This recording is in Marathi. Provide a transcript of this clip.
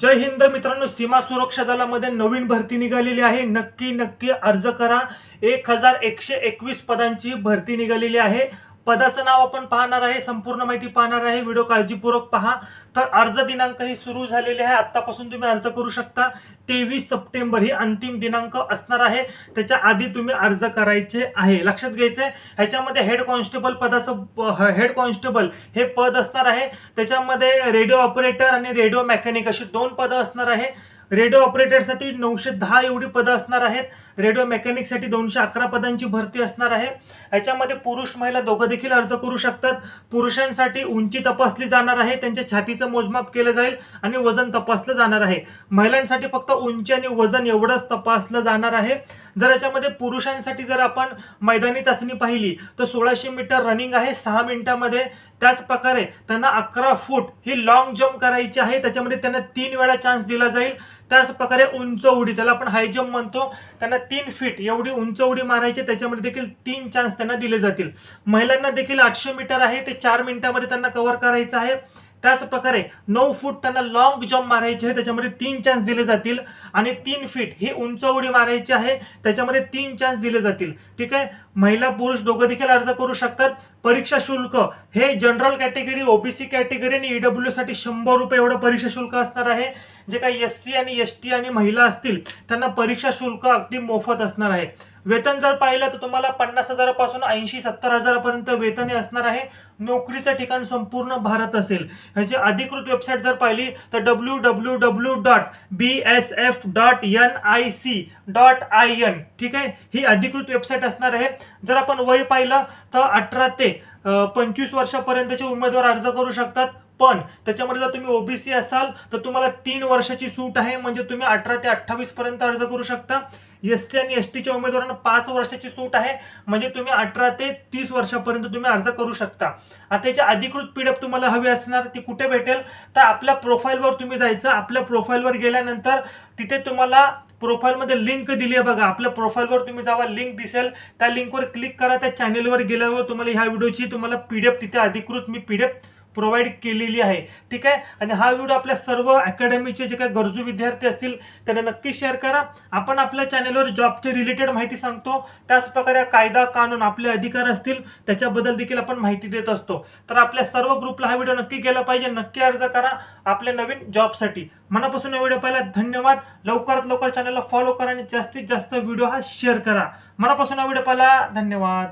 जय हिंद मित्रांनो सीमा सुरक्षा दलामध्ये नवीन भरती निघालेली आहे. नक्की नक्की अर्ज करा. एक हजार एकशे एकवीस पदांची भरती निघालेली आहे. पदाचं नाव आपण पाहणार आहे संपूर्ण माहिती पाहणार आहे. व्हिडिओ काळजीपूर्वक पहा. तर अर्ज दिनांक हे सुरू झालेले आहे. आत्तापासून तुम्ही अर्ज करू शकता. तेवीस सप्टेंबर ही अंतिम दिनांक असणार आहे. त्याच्या आधी तुम्ही अर्ज करायचे आहे. लक्षात घ्यायचं आहे ह्याच्यामध्ये हेड कॉन्स्टेबल पदाचं हेड कॉन्स्टेबल हे पद असणार आहे. त्याच्यामध्ये रेडिओ ऑपरेटर आणि रेडिओ मेकॅनिक अशी दोन पदं असणार आहे. रेडिओ ऑपरेटरसाठी नऊशे दहा एवढी पदं असणार आहेत. रेडिओ मेकॅनिकसाठी दोनशे अकरा पदांची भरती असणार आहे. याच्यामध्ये पुरुष महिला दोघं देखील अर्ज करू शकतात. पुरुषांसाठी उंची तपासली जाणार आहे. त्यांच्या छातीचं मोजमाप केलं जाईल आणि वजन तपासलं जाणार आहे. महिलांसाठी फक्त उंची आणि वजन एवढंच तपासलं जाणार आहे. जर याच्यामध्ये पुरुषांसाठी जर आपण मैदानी चाचणी पाहिली तर सोळाशे मीटर रनिंग आहे सहा मिनिटामध्ये. त्याच प्रकारे त्यांना अकरा फूट ही लॉंग जम्प करायची आहे. त्याच्यामध्ये त्यांना तीन वेळा चान्स दिला जाईल. त्याच प्रकारे उंच उडी त्याला आपण हाय जम्प म्हणतो. त्यांना तीन फीट एवढी उंच उडी मारायची त्याच्यामध्ये देखील तीन चान्स त्यांना दिले जातील. महिलांना देखील आठशे मीटर आहे ते चार मिनिटामध्ये त्यांना कव्हर करायचं आहे. त्याच प्रकारे नऊ फूट त्यांना लॉंग जम्प मारायचे आहे. त्याच्यामध्ये तीन चान्स दिले जातील. आणि तीन फीट ही उंच उडी मारायची आहे. त्याच्यामध्ये तीन चान्स दिले जातील. ठीक आहे? महिला पुरुष दोघं देखील अर्ज करू शकतात. परीक्षा शुल्क हे जनरल कॅटेगरी ओबीसी कॅटेगरी आणि ईडब्ल्यू साठी शंभर रुपये एवढं परीक्षा शुल्क असणार आहे. जे काही एस सी आणि एस टी आणि महिला असतील त्यांना परीक्षा शुल्क अगदी मोफत असणार आहे. वेतन जर पाहिलं तर तुम्हाला पन्नास हजारापासून ऐंशी सत्तर हजारापर्यंत वेतन हे असणार आहे. नोकरीचं ठिकाण संपूर्ण भारत असेल. ह्याची अधिकृत वेबसाईट जर पाहिली तर W W W dot B S F dot N I C dot I N ठीक आहे? ही अधिकृत वेबसाईट असणार आहे. जर आपण वय पाहिलं तर अठरा ते पंचवीस वर्षापर्यंतचे उमेदवार अर्ज करू शकतात. पण त्याच्यामध्ये जर तुम्ही ओबीसी असाल तर तुम्हाला तीन वर्षाची सूट आहे. म्हणजे तुम्ही अठरा ते अठ्ठावीस पर्यंत अर्ज करू शकता. एस सी आणि एस टीच्या उमेदवारांना पाच वर्षाची सूट आहे. म्हणजे तुम्ही अठरा ते तीस वर्षापर्यंत तुम्ही अर्ज करू शकता. आता याची अधिकृत पीडीएफ तुम्हाला हवी असणार ती कुठे भेटेल? तर आपल्या प्रोफाईलवर तुम्ही जायचं. आपल्या प्रोफाईलवर गेल्यानंतर तिथे तुम्हाला प्रोफाईलमध्ये लिंक दिली आहे बघा. आपल्या प्रोफाईलवर तुम्ही जावा लिंक दिसेल. त्या लिंकवर क्लिक करा. त्या चॅनेलवर गेल्यावर तुम्हाला ह्या व्हिडिओची तुम्हाला पीडीएफ तिथे अधिकृत मी पीडीएफ प्रोव्हाइड केलेली आहे. ठीक आहे? आणि हा व्हिडिओ आपल्या सर्व अकॅडमीचे जे काही गरजू विद्यार्थी असतील त्यांना नक्की शेअर करा. आपण आपल्या चॅनेलवर जॉबचे रिलेटेड माहिती सांगतो. त्याच प्रकारे कायदा कानून आपले अधिकार असतील त्याच्याबद्दल देखील आपण माहिती देत असतो. तर आपल्या सर्व ग्रुपला हा व्हिडिओ नक्की केला पाहिजे. नक्की अर्ज करा आपल्या नवीन जॉबसाठी मनापासून हा व्हिडिओ पाहिला. धन्यवाद. लवकरात लवकर चॅनलला फॉलो करा आणि जास्तीत जास्त व्हिडिओ हा शेअर करा. मनापासून हा व्हिडिओ पाहिला. धन्यवाद.